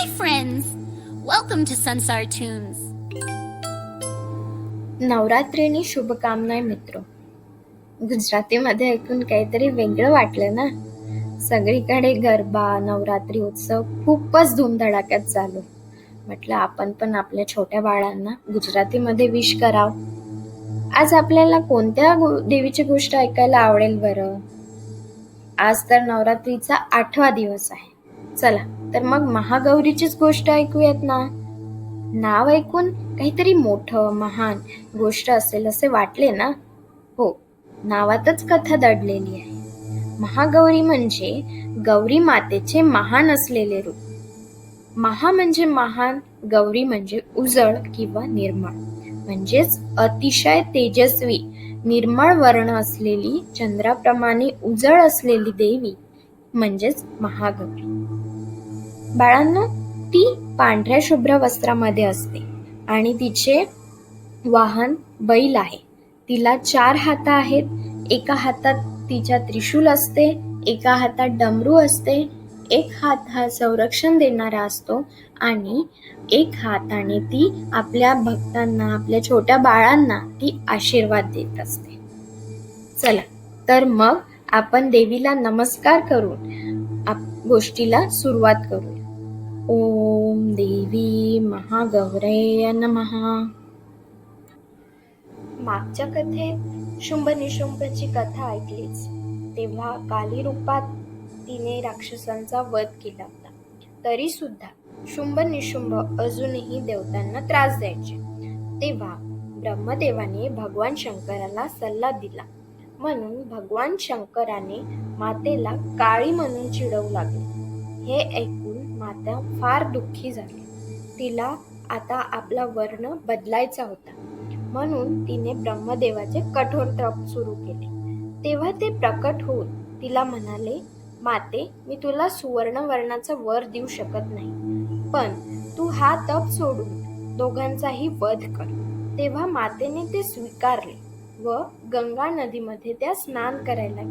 Hi, friends! Welcome to Sunsar Tunes. नवरात्रीनी शुभकामनाय मित्र. गुजरातीमध्ये ऐकून काहीतरी वेगळं वाटलं ना? सगळीकडे गरबा नवरात्री उत्सव खूपच धूमधडाक्यात चालू. म्हटलं आपण पण आपल्या छोट्या बाळांना गुजरातीमध्ये विश कराव. आज आपल्याला कोणत्या देवीची गोष्ट ऐकायला आवडेल बरं? आज तर नवरात्रीचा आठवा दिवस आहे. चला तर मग महागौरीचीच गोष्ट ऐकूयात ना. नाव ऐकून काहीतरी मोठं महान गोष्ट असेल असे वाटले ना? हो नावातच कथा दडलेली आहे. महागौरी म्हणजे गौरी मातेचे महान असलेले रूप. महा म्हणजे महान गौरी म्हणजे उजळ किंवा निर्मळ. म्हणजेच अतिशय तेजस्वी निर्मळ वर्ण असलेली चंद्राप्रमाणे उजळ असलेली देवी म्हणजेच महागौरी. बाळांनो ती पांढऱ्या शुभ्र वस्त्रामध्ये असते आणि तिचे वाहन बैल आहे. तिला चार हात आहेत. एका हातात तिच्या त्रिशूल असते एका हातात डमरू असते. एक हात हा संरक्षण देणारा असतो आणि एक हाताने ती आपल्या भक्तांना आपल्या छोट्या बाळांना ती आशीर्वाद देत असते. चला तर मग आपण देवीला नमस्कार करून आप- गोष्टीला सुरुवात करूया. ओम देवी महागौरय नमः. मागच्या कथेत शुंभ निशुंभची कथा ऐकलीच. तेव्हा काली रूपात तिने राक्षसांचा वध केला होता. तरी सुद्धा शुंभ निशुंभ अजूनही देवतांना त्रास द्यायचे. तेव्हा ब्रह्मदेवाने भगवान शंकराला सल्ला दिला. म्हणून भगवान शंकराने मातेला काळी म्हणून चिडवू लागले. हे ऐकून माता फार दुःखी झाली. तिला आता आपला वर्ण बदलायचा होता. म्हणून तिने ब्रह्मदेवाचे कठोर तप सुरू केले. तेव्हा ते प्रकट होऊन तिला म्हणाले माते मी तुला सुवर्ण वर्णाचा वर देऊ शकत नाही. पण तू हा तप सोडून दोघांचाही वध कर. तेव्हा मातेने ते स्वीकारले व गंगा नदीमध्ये त्या स्नान करायला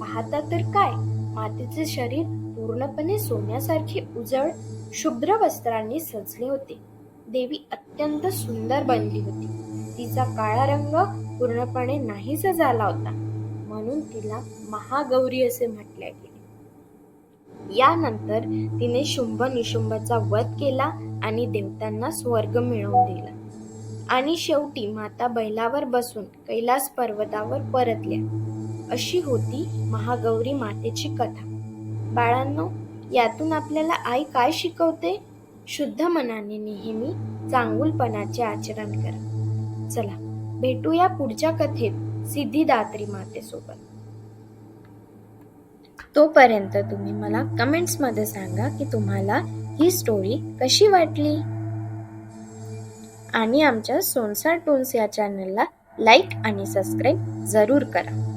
पाहता तर काय मातेचे शरीर पूर्णपणे सोन्यासारखे उजळ शुभ्र वस्त्रांनी सजले होते. देवी अत्यंत सुंदर बनली होती. तिचा काळा रंग पूर्णपणे नाहीसा झाला होता. म्हणून तिला महागौरी असे म्हटले गेले. यानंतर तिने शुंभ निशुंभचा वध केला आणि देवतांना स्वर्ग मिळवून दिला. आणि शेवटी माता बैलावर बसून कैलास पर्वतावर परतल्या. अशी होती महागौरी मातेची कथा. बाळांनो यातून आपल्याला आई काय शिकवते? शुद्ध मनाने नेहमी चांगुलपणाचे आचरण करा. चला भेटूया पुढच्या कथेत सिद्धिदात्री मातेसोबत. तोपर्यंत तुम्ही मला कमेंट्समध्ये सांगा की तुम्हाला ही स्टोरी कशी वाटली? आणि आमच्या सोनसार टोन्स या चॅनलला लाईक आणि सबस्क्राईब जरूर करा.